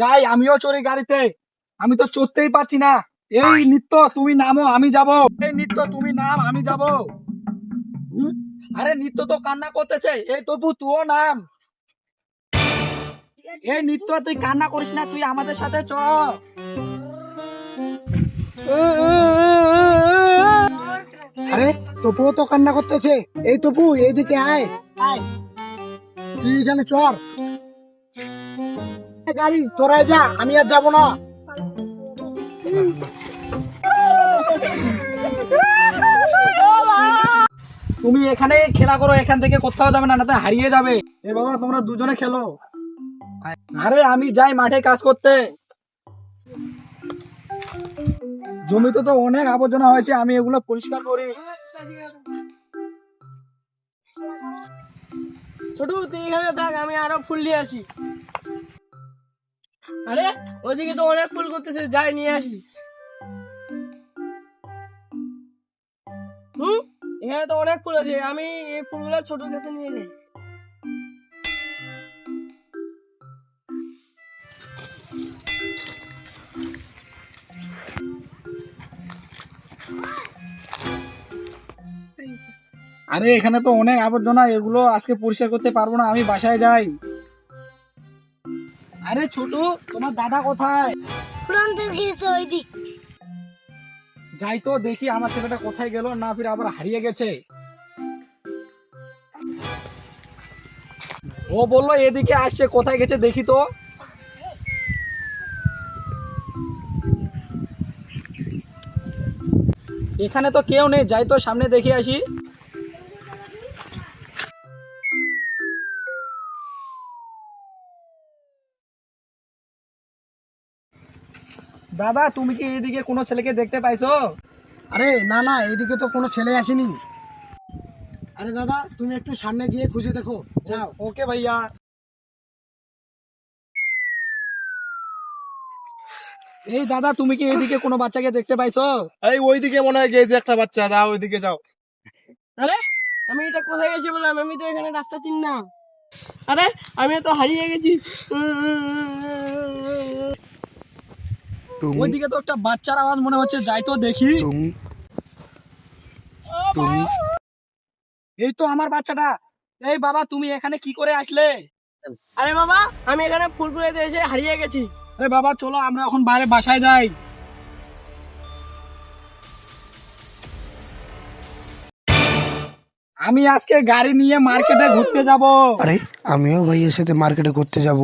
যাই, আমিও চড়ি গাড়িতে। আমি তো চড়তেই পারছি না। এই নিত্য, তুমি নামো, আমি যাব। এই নিত্য, তুমি নাম, আমি যাব। আরে নিত্য তো কান্না করতেছে। এই তবু তুইও নাম। এই নিত্য, তুই কান্না করিস না, তুই আমাদের সাথে চ। আরে তপুও তো কান্না করতেছে। এই তপু এইদিকে আয়। আয়। তুই এখানে চর গাড়ি তোরাই যা, আমি আর যাব না। তুমি এখানে খেলা করো, এখান থেকে কোথাও যাবে না না হারিয়ে যাবে। এ বাবা, তোমরা দুজনে খেলো। আরে, আমি যাই মাঠে কাজ করতে। জমিতে তো অনেক আবর্জনা হয়েছে, আমি এগুলো পরিষ্কার করি। ছোট, তুই এখানে থাক, আমি আরও ফুল নিয়ে আসি। আরে ওইদিকে তো অনেক ফুল করতেছে যাই নিয়ে আসি। হুম? এখানে তো অনেক ফুল আছে, আমি এই ফুলগুলো ছোট খেতে নিয়ে যাই আরে, এখানে তো অনেক আবর্জনা, এগুলো আজকে পরিষ্কার করতে পারব না, আমি বাসায় যাই। আরে ছোট তোমার দাদা কোথায়? ওই দিক যাই তো দেখি আমার ছেলেটা কোথায় গেল না ফিরে আবার হারিয়ে গেছে। ও বলল এদিকে আসছে কোথায় গেছে দেখি তো। এখানে তো কেউ নেই যাই তো সামনে দেখে আসি। দাদা তুমি কি এইদিকে কোনো ছেলেকে দেখতে পাইছো? আরে না না এইদিকে তো কোনো ছেলে আসেনি। আরে দাদা তুমি একটু সামনে গিয়ে খুঁজে দেখো। যাও। ওকে ভাইয়া। এই দাদা তুমি কি এইদিকে কোনো বাচ্চাকে দেখতে পাইছো? এই ওইদিকে মনে হয় গেছে একটা বাচ্চা। দাও ওইদিকে যাও। আরে আমি এটা কোথায় গেছি বললাম? আমি তো এখানে রাস্তা চিনি না। আরে আমি তো হারিয়ে গেছি। ওইদিকে তো একটা বাচ্চার আওয়াজ মনে হচ্ছে যাই তো দেখি। এই তো আমার বাচ্চাটা। এই বাবা তুমি এখানে কি করে আসলে? আরে বাবা আমি এখানে ফুল কুড়াইতে এসে হারিয়ে গেছি। আরে বাবা চলো আমরা এখন বাইরে বাসায় যাই। আমি আজকে গাড়ি নিয়ে মার্কেটে ঘুরতে যাব। আরে আমিও ভাইয়ের সাথে মার্কেটে ঘুরতে যাব।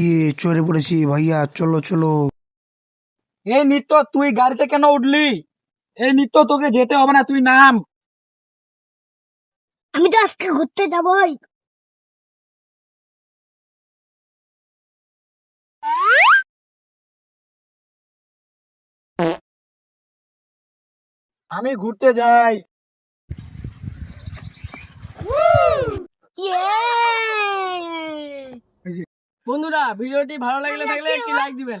ইয়ে চড়ে পড়েছি ভাইয়া চলো চলো। এই নিত্য তুই গাড়িতে কেন উঠলি? এই নিত্য তোকে যেতে হবে না তুই নাম। আমি তো আজকে ঘুরতে যাবই। আমি ঘুরতে যাই। বন্ধুরা ভিডিওটি ভালো লাগলে থাকলে একটি লাইক দিবেন।